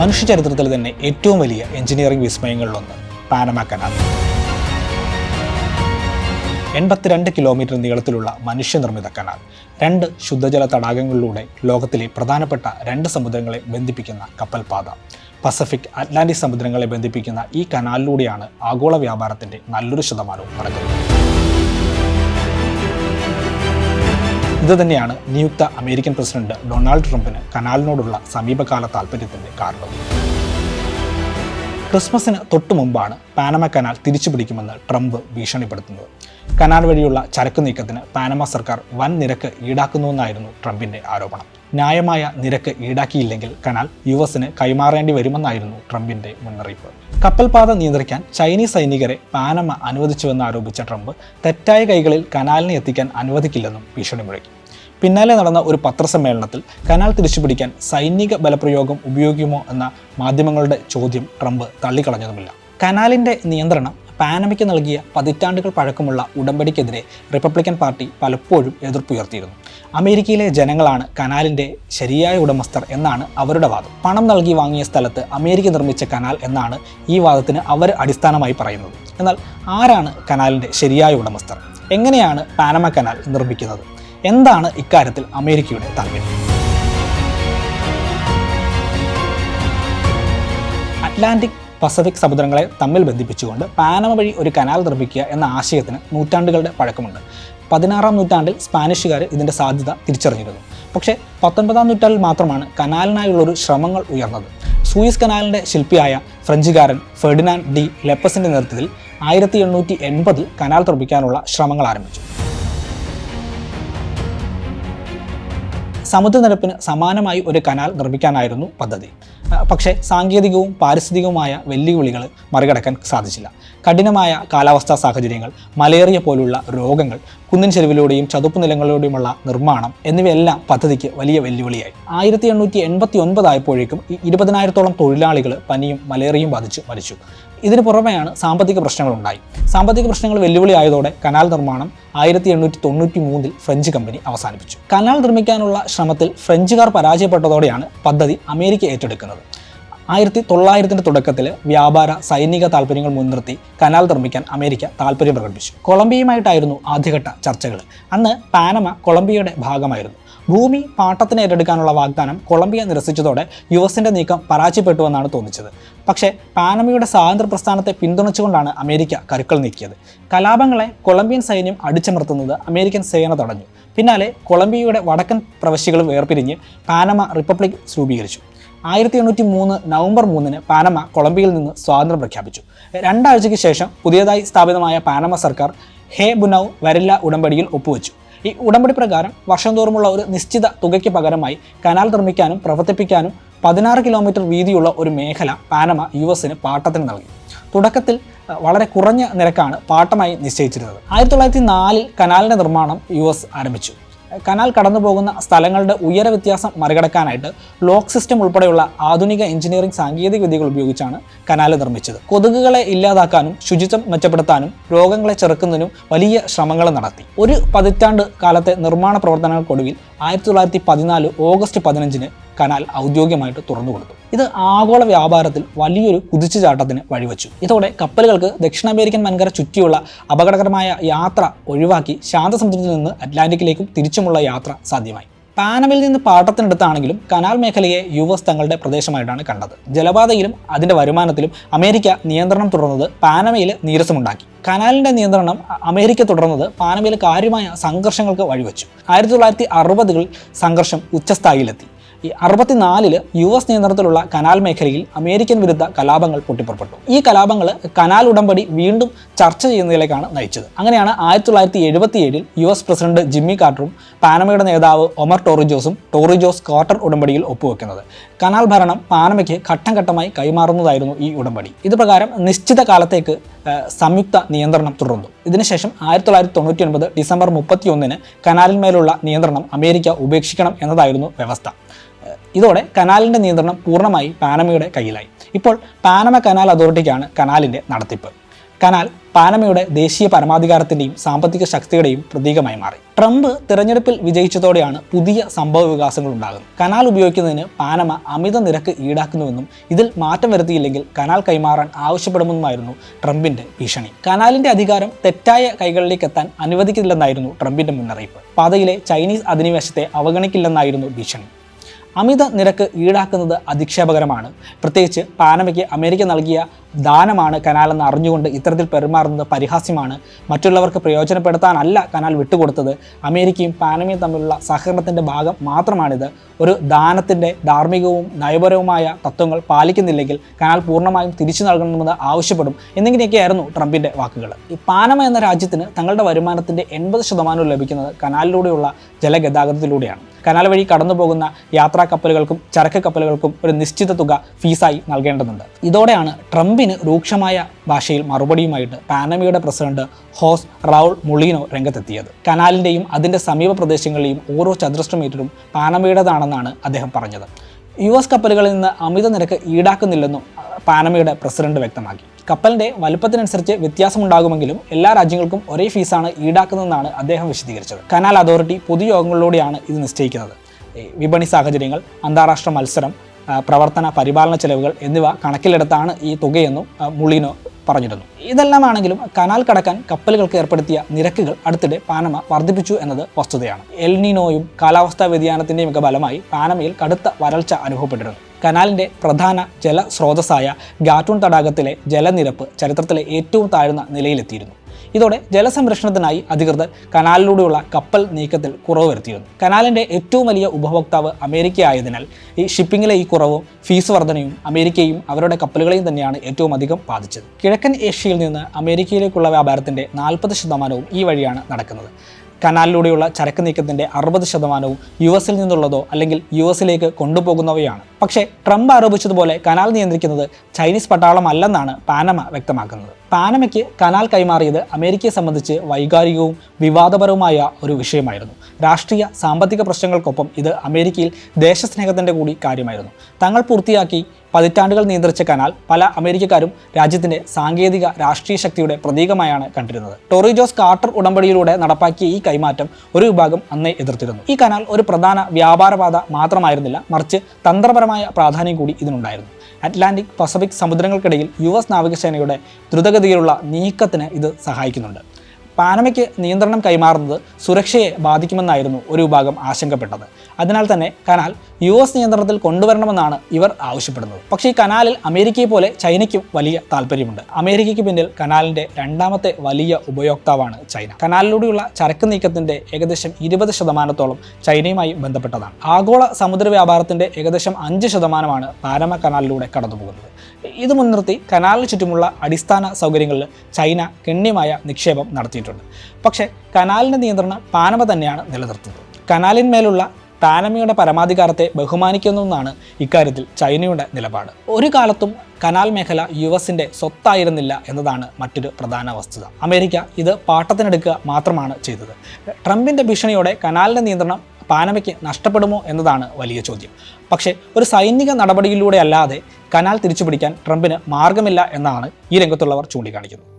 മനുഷ്യ ചരിത്രത്തിൽ തന്നെ ഏറ്റവും വലിയ എഞ്ചിനീയറിംഗ് വിസ്മയങ്ങളിലൊന്ന് പാനമ കനാൽ. എൺപത്തിരണ്ട് കിലോമീറ്റർ നീളത്തിലുള്ള മനുഷ്യനിർമ്മിത കനാൽ രണ്ട് ശുദ്ധജല തടാകങ്ങളിലൂടെ ലോകത്തിലെ പ്രധാനപ്പെട്ട രണ്ട് സമുദ്രങ്ങളെ ബന്ധിപ്പിക്കുന്ന കപ്പൽപാത പസഫിക് അറ്റ്ലാന്റിക് സമുദ്രങ്ങളെ ബന്ധിപ്പിക്കുന്ന ഈ കനാലിലൂടെയാണ് ആഗോള വ്യാപാരത്തിന്റെ നല്ലൊരു ശതമാനവും നടക്കുന്നത്. ഇത് തന്നെയാണ് നിയുക്ത അമേരിക്കൻ പ്രസിഡന്റ് ഡൊണാൾഡ് ട്രംപിന് കനാലിനോടുള്ള സമീപകാല താല്പര്യത്തിന്റെ കാരണം. ക്രിസ്മസിന് തൊട്ടു മുമ്പാണ് പാനമ കനാൽ തിരിച്ചുപിടിക്കുമെന്ന് ട്രംപ് ഭീഷണിപ്പെടുത്തുന്നത്. കനാൽ വഴിയുള്ള ചരക്ക് നീക്കത്തിന് പാനമ സർക്കാർ വൻ നിരക്ക് ഈടാക്കുന്നുവെന്നായിരുന്നു ട്രംപിന്റെ ആരോപണം. ന്യായമായ നിരക്ക് ഈടാക്കിയില്ലെങ്കിൽ കനാൽ യു എസിന് കൈമാറേണ്ടി വരുമെന്നായിരുന്നു ട്രംപിന്റെ മുന്നറിയിപ്പ്. കപ്പൽപാത നിയന്ത്രിക്കാൻ ചൈനീസ് സൈനികരെ പാനമ അനുവദിച്ചുവെന്ന് ആരോപിച്ച ട്രംപ് തെറ്റായ കൈകളിൽ കനാലിനെ എത്തിക്കാൻ അനുവദിക്കില്ലെന്നും ഭീഷണി മുഴക്കി പിന്നാലെ നടന്ന ഒരു പത്രസമ്മേളനത്തിൽ കനാൽ തിരിച്ചുപിടിക്കാൻ സൈനിക ബലപ്രയോഗം ഉപയോഗിക്കുമോ എന്ന മാധ്യമങ്ങളുടെ ചോദ്യം ട്രംപ് തള്ളിക്കളഞ്ഞതുമില്ല. കനാലിന്റെ നിയന്ത്രണം പാനമയ്ക്ക് നൽകിയ പതിറ്റാണ്ടുകൾ പഴക്കമുള്ള ഉടമ്പടിക്കെതിരെ റിപ്പബ്ലിക്കൻ പാർട്ടി പലപ്പോഴും എതിർപ്പുയർത്തിയിരുന്നു. അമേരിക്കയിലെ ജനങ്ങളാണ് കനാലിന്റെ ശരിയായ ഉടമസ്ഥർ എന്നാണ് അവരുടെ വാദം. പണം നൽകി വാങ്ങിയ സ്ഥലത്ത് അമേരിക്ക നിർമ്മിച്ച കനാൽ എന്നാണ് ഈ വാദത്തിന് അവർ അടിസ്ഥാനമായി പറയുന്നത്. എന്നാൽ ആരാണ് കനാലിന്റെ ശരിയായ ഉടമസ്ഥർ? എങ്ങനെയാണ് പാനമ കനാൽ നിർമ്മിക്കുന്നത്? എന്താണ് ഇക്കാര്യത്തിൽ അമേരിക്കയുടെ താല്പര്യം? അറ്റ്ലാന്റിക് പസഫിക് സമുദ്രങ്ങളെ തമ്മിൽ ബന്ധിപ്പിച്ചുകൊണ്ട് പാനമ വഴി ഒരു കനാൽ നിർമ്മിക്കുക എന്ന ആശയത്തിന് നൂറ്റാണ്ടുകളുടെ പഴക്കമുണ്ട്. പതിനാറാം നൂറ്റാണ്ടിൽ സ്പാനിഷുകാർ ഇതിന്റെ സാധ്യത തിരിച്ചറിഞ്ഞിരുന്നു. പക്ഷേ പത്തൊൻപതാം നൂറ്റാണ്ടിൽ മാത്രമാണ് കനാലിനായുള്ളൊരു ശ്രമങ്ങൾ ഉയർന്നത്. സൂയിസ് കനാലിന്റെ ശില്പിയായ ഫ്രഞ്ചുകാരൻ ഫെർഡിനാൻഡ് ഡി ലെപ്പസിന്റെ നേതൃത്വത്തിൽ ആയിരത്തി എണ്ണൂറ്റി എൺപതിൽ കനാൽ നിർമ്മിക്കാനുള്ള ശ്രമങ്ങൾ ആരംഭിച്ചു. സമുദ്രനിരപ്പിന് സമാനമായി ഒരു കനാൽ നിർമ്മിക്കാനായിരുന്നു പദ്ധതി. പക്ഷേ സാങ്കേതികവും പാരിസ്ഥിതികവുമായ വെല്ലുവിളികൾ മറികടക്കാൻ സാധിച്ചില്ല. കഠിനമായ കാലാവസ്ഥാ സാഹചര്യങ്ങൾ മലേറിയ പോലുള്ള രോഗങ്ങൾ കുന്നിൻ ചെരുവിലൂടെയും ചതുപ്പ് നിലങ്ങളിലൂടെയുമുള്ള നിർമ്മാണം എന്നിവയെല്ലാം പദ്ധതിക്ക് വലിയ വെല്ലുവിളിയായി. ആയിരത്തി എണ്ണൂറ്റി എൺപത്തി ഒൻപതായപ്പോഴേക്കും ഇരുപതിനായിരത്തോളം തൊഴിലാളികൾ പനിയും മലേറിയയും ബാധിച്ച് മരിച്ചു. ഇതിന് പുറമെയാണ് സാമ്പത്തിക പ്രശ്നങ്ങളുണ്ടായി. സാമ്പത്തിക പ്രശ്നങ്ങൾ വെല്ലുവിളിയായതോടെ കനാൽ നിർമ്മാണം ആയിരത്തി എണ്ണൂറ്റി തൊണ്ണൂറ്റി മൂന്നിൽ ഫ്രഞ്ച് കമ്പനി അവസാനിപ്പിച്ചു. കനാൽ നിർമ്മിക്കാനുള്ള ശ്രമത്തിൽ ഫ്രഞ്ചുകാർ പരാജയപ്പെട്ടതോടെയാണ് പദ്ധതി അമേരിക്ക ഏറ്റെടുക്കുന്നത്. ആയിരത്തി തൊള്ളായിരത്തിന്റെ തുടക്കത്തിൽ വ്യാപാര സൈനിക താല്പര്യങ്ങൾ മുൻനിർത്തി കനാൽ നിർമ്മിക്കാൻ അമേരിക്ക താല്പര്യം പ്രകടിപ്പിച്ചു. കൊളംബിയയുമായിട്ടായിരുന്നു ആദ്യഘട്ട ചർച്ചകൾ. അന്ന് പാനമ കൊളംബിയയുടെ ഭാഗമായിരുന്നു. ഭൂമി പാട്ടത്തിന് ഏറ്റെടുക്കാനുള്ള വാഗ്ദാനം കൊളംബിയ നിരസിച്ചതോടെ യു എസിന്റെ നീക്കം പരാജയപ്പെട്ടുവെന്നാണ് തോന്നിച്ചത് പക്ഷേ പാനമയുടെ സ്വാതന്ത്ര്യ പ്രസ്ഥാനത്തെ പിന്തുണച്ചുകൊണ്ടാണ് അമേരിക്ക കരുക്കൾ നീക്കിയത്. കലാപങ്ങളെ കൊളംബിയൻ സൈന്യം അടിച്ചമർത്തുന്നത് അമേരിക്കൻ സേന തടഞ്ഞു. പിന്നാലെ കൊളംബിയയുടെ വടക്കൻ പ്രവശ്യകളും വേർപിരിഞ്ഞ് പാനമ റിപ്പബ്ലിക് രൂപീകരിച്ചു. ആയിരത്തി എണ്ണൂറ്റി മൂന്ന് നവംബർ മൂന്നിന് പാനമ കൊളംബിയയിൽ നിന്ന് സ്വാതന്ത്ര്യം പ്രഖ്യാപിച്ചു. രണ്ടാഴ്ചയ്ക്ക് ശേഷം പുതിയതായി സ്ഥാപിതമായ പാനമ സർക്കാർ ഹേ ബുനൌ വരില്ല ഉടമ്പടിയിൽ ഒപ്പുവെച്ചു. ഈ ഉടമ്പടി പ്രകാരം വർഷം തോറുമുള്ള ഒരു നിശ്ചിത തുകയ്ക്ക് പകരമായി കനാൽ നിർമ്മിക്കാനും പ്രവർത്തിപ്പിക്കാനും പതിനാറ് കിലോമീറ്റർ വീതിയുള്ള ഒരു മേഖല പാനമ യു എസിന് പാട്ടത്തിന് നൽകി. തുടക്കത്തിൽ വളരെ കുറഞ്ഞ നിരക്കാണ് പാട്ടമായി നിശ്ചയിച്ചിരുന്നത്. ആയിരത്തി തൊള്ളായിരത്തി നാലിൽ കനാലിന്റെ നിർമ്മാണം യു എസ് ആരംഭിച്ചു. കനാൽ കടന്നു പോകുന്ന സ്ഥലങ്ങളുടെ ഉയര വ്യത്യാസം മറികടക്കാനായിട്ട് ലോക്ക് സിസ്റ്റം ഉൾപ്പെടെയുള്ള ആധുനിക എഞ്ചിനീയറിംഗ് സാങ്കേതിക വിദ്യകൾ ഉപയോഗിച്ചാണ് കനാൽ നിർമ്മിച്ചത്. കൊതുകുകളെ ഇല്ലാതാക്കാനും ശുചിത്വം മെച്ചപ്പെടുത്താനും രോഗങ്ങളെ ചെറുക്കുന്നതിനും വലിയ ശ്രമങ്ങൾ നടത്തി. ഒരു പതിറ്റാണ്ട് കാലത്തെ നിർമ്മാണ പ്രവർത്തനങ്ങൾക്കൊടുവിൽ ആയിരത്തി തൊള്ളായിരത്തി പതിനാല് ഓഗസ്റ്റ് പതിനഞ്ചിന് കനാൽ ഔദ്യോഗികമായിട്ട് തുറന്നു കൊടുത്തു. ഇത് ആഗോള വ്യാപാരത്തിൽ വലിയൊരു കുതിച്ചുചാട്ടത്തിന് വഴിവെച്ചു. ഇതോടെ കപ്പലുകൾക്ക് ദക്ഷിണാമേരിക്കൻ വൻകര ചുറ്റിയുള്ള അപകടകരമായ യാത്ര ഒഴിവാക്കി ശാന്തസമുദ്രത്തിൽ നിന്ന് അറ്റ്ലാന്റിക്കിലേക്കും തിരിച്ചുമുള്ള യാത്ര സാധ്യമായി. പാനമിൽ നിന്ന് പാട്ടത്തിനടുത്താണെങ്കിലും കനാൽ മേഖലയെ യു എസ് തങ്ങളുടെ പ്രദേശമായിട്ടാണ് കണ്ടത്. ജലപാതയിലും അതിന്റെ വരുമാനത്തിലും അമേരിക്ക നിയന്ത്രണം തുടർന്നത് പാനമയിൽ നീരസമുണ്ടാക്കി. കനാലിന്റെ നിയന്ത്രണം അമേരിക്ക തുടർന്നത് പാനമയിൽ കാര്യമായ സംഘർഷങ്ങൾക്ക് വഴിവെച്ചു. ആയിരത്തി തൊള്ളായിരത്തി അറുപതുകളിൽ സംഘർഷം ഉച്ചസ്ഥായിയിലെത്തി. ഈ അറുപത്തിനാലിൽ യു എസ് നിയന്ത്രണത്തിലുള്ള കനാൽ മേഖലയിൽ അമേരിക്കൻ വിരുദ്ധ കലാപങ്ങൾ പൊട്ടിപ്പുറപ്പെട്ടു. ഈ കലാപങ്ങൾ കനാൽ ഉടമ്പടി വീണ്ടും ചർച്ച ചെയ്യുന്നതിലേക്കാണ് നയിച്ചത്. അങ്ങനെയാണ് ആയിരത്തി തൊള്ളായിരത്തി എഴുപത്തിയേഴിൽ യു എസ് പ്രസിഡന്റ് ജിമ്മി കാർട്ടറും പാനമയുടെ നേതാവ് ഒമർ ടോറിജോസും ടോറിജോസ് കാർട്ടർ ഉടമ്പടിയിൽ ഒപ്പുവെക്കുന്നത്. കനാൽ ഭരണം പാനമയ്ക്ക് ഘട്ടം ഘട്ടമായി കൈമാറുന്നതായിരുന്നു ഈ ഉടമ്പടി. ഇത് പ്രകാരം നിശ്ചിത കാലത്തേക്ക് സംയുക്ത നിയന്ത്രണം തുടർന്നു. ഇതിനുശേഷം ആയിരത്തി തൊള്ളായിരത്തി തൊണ്ണൂറ്റി ഒൻപത് ഡിസംബർ മുപ്പത്തി ഒന്നിന് കനാലിന്മേലുള്ള നിയന്ത്രണം അമേരിക്ക ഉപേക്ഷിക്കണം എന്നതായിരുന്നു വ്യവസ്ഥ. ഇതോടെ കനാലിന്റെ നിയന്ത്രണം പൂർണമായി പാനമയുടെ കയ്യിലായി. ഇപ്പോൾ പാനമ കനാൽ അതോറിറ്റിക്കാണ് കനാലിന്റെ നടത്തിപ്പ്. കനാൽ പാനമയുടെ ദേശീയ പരമാധികാരത്തിന്റെയും സാമ്പത്തിക ശക്തിയുടെയും പ്രതീകമായി മാറി. ട്രംപ് തിരഞ്ഞെടുപ്പിൽ വിജയിച്ചതോടെയാണ് പുതിയ സംഭവ വികാസങ്ങൾ ഉണ്ടാകുന്നത്. കനാൽ ഉപയോഗിക്കുന്നതിന് പാനമ അമിത നിരക്ക് ഈടാക്കുന്നുവെന്നും ഇതിൽ മാറ്റം വരുത്തിയില്ലെങ്കിൽ കനാൽ കൈമാറാൻ ആവശ്യപ്പെടുമെന്നുമായിരുന്നു ട്രംപിന്റെ ഭീഷണി. കനാലിന്റെ അധികാരം തെറ്റായ കൈകളിലേക്ക് എത്താൻ അനുവദിക്കില്ലെന്നായിരുന്നു ട്രംപിന്റെ മുന്നറിയിപ്പ്. പാതയിലെ ചൈനീസ് അധിനിവേശത്തെ അവഗണിക്കില്ലെന്നായിരുന്നു ഭീഷണി. അമിത നിരക്ക് ഈടാക്കുന്നത് അധിക്ഷേപകരമാണ്. പ്രത്യേകിച്ച് പാനമയ്ക്ക് അമേരിക്ക നൽകിയ ദാനമാണ് കനാലെന്ന് അറിഞ്ഞുകൊണ്ട് ഇത്തരത്തിൽ പെരുമാറുന്നത് പരിഹാസ്യമാണ്. മറ്റുള്ളവർക്ക് പ്രയോജനപ്പെടുത്താനല്ല കനാൽ വിട്ടുകൊടുത്തത്. അമേരിക്കയും പാനമയും തമ്മിലുള്ള സഹകരണത്തിന്റെ ഭാഗം മാത്രമാണിത്. ഒരു ദാനത്തിന്റെ ധാർമ്മികവും നയപരവുമായ തത്വങ്ങൾ പാലിക്കുന്നില്ലെങ്കിൽ കനാൽ പൂർണമായും തിരിച്ചു നൽകണമെന്ന് ആവശ്യപ്പെടും. എന്നിങ്ങനെയൊക്കെയായിരുന്നു ട്രംപിന്റെ വാക്കുകൾ ഈ പാനമ എന്ന രാജ്യത്തിന് തങ്ങളുടെ വരുമാനത്തിന്റെ എൺപത് ശതമാനവും ലഭിക്കുന്നത് കനാലിലൂടെയുള്ള ജലഗതാഗതത്തിലൂടെയാണ്. കനാൽ വഴി കടന്നു പോകുന്ന യാത്രാ കപ്പലുകൾക്കും ചരക്ക് കപ്പലുകൾക്കും ഒരു നിശ്ചിത തുക ഫീസായി നൽകേണ്ടതുണ്ട്. ഇതോടെയാണ് ട്രംപിന് രൂക്ഷമായ ഭാഷയിൽ മറുപടിയുമായിട്ട് പാനമയുടെ പ്രസിഡന്റ് ഹോസ് റൗൾ മുളീനോ രംഗത്തെത്തിയത്. കനാലിന്റെയും അതിന്റെ സമീപ പ്രദേശങ്ങളിലെയും ഓരോ ചതുരശ്ര മീറ്ററും പാനമയുടേതാണെന്നാണ് അദ്ദേഹം പറഞ്ഞത്. യു എസ് കപ്പലുകളിൽ നിന്ന് അമിത നിരക്ക് ഈടാക്കുന്നില്ലെന്നും പാനമയുടെ പ്രസിഡന്റ് വ്യക്തമാക്കി. കപ്പലിന്റെ വലുപ്പത്തിനനുസരിച്ച് വ്യത്യാസമുണ്ടാകുമെങ്കിലും എല്ലാ രാജ്യങ്ങൾക്കും ഒരേ ഫീസാണ് ഈടാക്കുന്നതെന്നാണ് അദ്ദേഹം വിശദീകരിച്ചത്. കനാൽ അതോറിറ്റി പൊതുയോഗങ്ങളിലൂടെയാണ് ഇത് നിശ്ചയിക്കുന്നത്. വിപണി സാഹചര്യങ്ങൾ അന്താരാഷ്ട്ര മത്സരം പ്രവർത്തന പരിപാലന ചെലവുകൾ എന്നിവ കണക്കിലെടുത്താണ് ഈ തുകയെന്നും മുളിനോ പറഞ്ഞിരുന്നു. ഇതെല്ലാമാണെങ്കിലും കനാൽ കടക്കാൻ കപ്പലുകൾക്ക് ഏർപ്പെടുത്തിയ നിരക്കുകൾ അടുത്തിടെ പാനമ വർദ്ധിപ്പിച്ചു എന്നത് വസ്തുതയാണ്. എൽനിനോയും കാലാവസ്ഥാ വ്യതിയാനത്തിന്റെയും ഒക്കെ ഫലമായി പാനമയിൽ കടുത്ത വരൾച്ച അനുഭവപ്പെട്ടിരുന്നു. കനാലിന്റെ പ്രധാന ജലസ്രോതസ്സായ ഗാറ്റൂൺ തടാകത്തിലെ ജലനിരപ്പ് ചരിത്രത്തിലെ ഏറ്റവും താഴ്ന്ന നിലയിലെത്തിയിരുന്നു. ഇതോടെ ജലസംരക്ഷണത്തിനായി അധികൃതർ കനാലിലൂടെയുള്ള കപ്പൽ നീക്കത്തിൽ കുറവ് വരുത്തിയിരുന്നു. കനാലിന്റെ ഏറ്റവും വലിയ ഉപഭോക്താവ് അമേരിക്ക ആയതിനാൽ ഈ ഷിപ്പിങ്ങിലെ ഈ കുറവും ഫീസ് വർധനയും അമേരിക്കയും അവരുടെ കപ്പലുകളെയും തന്നെയാണ് ഏറ്റവും അധികം ബാധിച്ചത്. കിഴക്കൻ ഏഷ്യയിൽ നിന്ന് അമേരിക്കയിലേക്കുള്ള വ്യാപാരത്തിന്റെ നാൽപ്പത് ശതമാനവും ഈ വഴിയാണ് നടക്കുന്നത്. കനാലിലൂടെയുള്ള ചരക്ക് നീക്കത്തിന്റെ അറുപത് ശതമാനവും യു എസിൽ നിന്നുള്ളതോ അല്ലെങ്കിൽ യു എസിലേക്ക് കൊണ്ടുപോകുന്നവയാണ്. പക്ഷേ ട്രംപ് ആരോപിച്ചതുപോലെ കനാൽ നിയന്ത്രിക്കുന്നത് ചൈനീസ് പട്ടാളമല്ലെന്നാണ് പാനമ വ്യക്തമാക്കുന്നത്. പാനമയ്ക്ക് കനാൽ കൈമാറിയത് അമേരിക്കയെ സംബന്ധിച്ച് വൈകാരികവും വിവാദപരവുമായ ഒരു വിഷയമായിരുന്നു. രാഷ്ട്രീയ സാമ്പത്തിക പ്രശ്നങ്ങൾക്കൊപ്പം ഇത് അമേരിക്കയിൽ ദേശസ്നേഹത്തിന്റെ കൂടി കാര്യമായിരുന്നു. തങ്ങൾ പൂർത്തിയാക്കി പതിറ്റാണ്ടുകൾ നിയന്ത്രിച്ച കനാൽ പല അമേരിക്കക്കാരും രാജ്യത്തിന്റെ സാങ്കേതിക രാഷ്ട്രീയ ശക്തിയുടെ പ്രതീകമായാണ് കണ്ടിരുന്നത്. ടോറി ജോസ് കാർട്ടർ ഉടമ്പടിയിലൂടെ നടപ്പാക്കിയ ഈ കൈമാറ്റം ഒരു വിഭാഗം അന്നേ എതിർത്തിരുന്നു. ഈ കനാൽ ഒരു പ്രധാന വ്യാപാരപാത മാത്രമായിരുന്നില്ല മറിച്ച് തന്ത്രപരമായ പ്രാധാന്യം കൂടി ഇതിനുണ്ടായിരുന്നു. അറ്റ്ലാന്റിക് പസഫിക് സമുദ്രങ്ങൾക്കിടയിൽ യു എസ് നാവികസേനയുടെ ദ്രുതഗതിയിലുള്ള നീക്കത്തിന് ഇത് സഹായിക്കുന്നുണ്ട്. പാനമയ്ക്ക് നിയന്ത്രണം കൈമാറുന്നത് സുരക്ഷയെ ബാധിക്കുമെന്നായിരുന്നു ഒരു വിഭാഗം ആശങ്കപ്പെട്ടത്. അതിനാൽ തന്നെ കനാൽ യു എസ് നിയന്ത്രണത്തിൽ കൊണ്ടുവരണമെന്നാണ് ഇവർ ആവശ്യപ്പെടുന്നത്. പക്ഷേ ഈ കനാലിൽ അമേരിക്കയെ പോലെ ചൈനയ്ക്കും വലിയ താല്പര്യമുണ്ട്. അമേരിക്കയ്ക്ക് പിന്നിൽ കനാലിന്റെ രണ്ടാമത്തെ വലിയ ഉപയോക്താവാണ് ചൈന. കനാലിലൂടെയുള്ള ചരക്ക് നീക്കത്തിന്റെ ഏകദേശം ഇരുപത് ശതമാനത്തോളം ചൈനയുമായി ബന്ധപ്പെട്ടതാണ്. ആഗോള സമുദ്ര വ്യാപാരത്തിന്റെ ഏകദേശം അഞ്ച് ശതമാനമാണ് പാനമ കനാലിലൂടെ കടന്നുപോകുന്നത്. ഇത് മുൻനിർത്തി കനാലിന് ചുറ്റുമുള്ള അടിസ്ഥാന സൗകര്യങ്ങളിൽ ചൈന ഗണ്യമായ നിക്ഷേപം നടത്തിയിട്ടുണ്ട്. പക്ഷേ കനാലിന്റെ നിയന്ത്രണം പാനമ തന്നെയാണ് നിലനിർത്തുന്നത്. കനാലിന്മേലുള്ള പാനമയുടെ പരമാധികാരത്തെ ബഹുമാനിക്കുന്നുവെന്നാണ് ഇക്കാര്യത്തിൽ ചൈനയുടെ നിലപാട്. ഒരു കാലത്തും കനാൽ മേഖല യു എസിന്റെ സ്വത്തായിരുന്നില്ല എന്നതാണ് മറ്റൊരു പ്രധാന വസ്തുത. അമേരിക്ക ഇത് പാട്ടത്തിനെടുക്കുക മാത്രമാണ് ചെയ്തത്. ട്രംപിന്റെ ഭീഷണിയോടെ കനാലിന്റെ നിയന്ത്രണം പാനമയ്ക്ക് നഷ്ടപ്പെടുമോ എന്നതാണ് വലിയ ചോദ്യം. പക്ഷേ ഒരു സൈനിക നടപടിയിലൂടെ അല്ലാതെ കനാൽ തിരിച്ചുപിടിക്കാൻ ട്രംപിന് മാർഗമില്ല എന്നാണ് ഈ രംഗത്തുള്ളവർ ചൂണ്ടിക്കാണിക്കുന്നത്.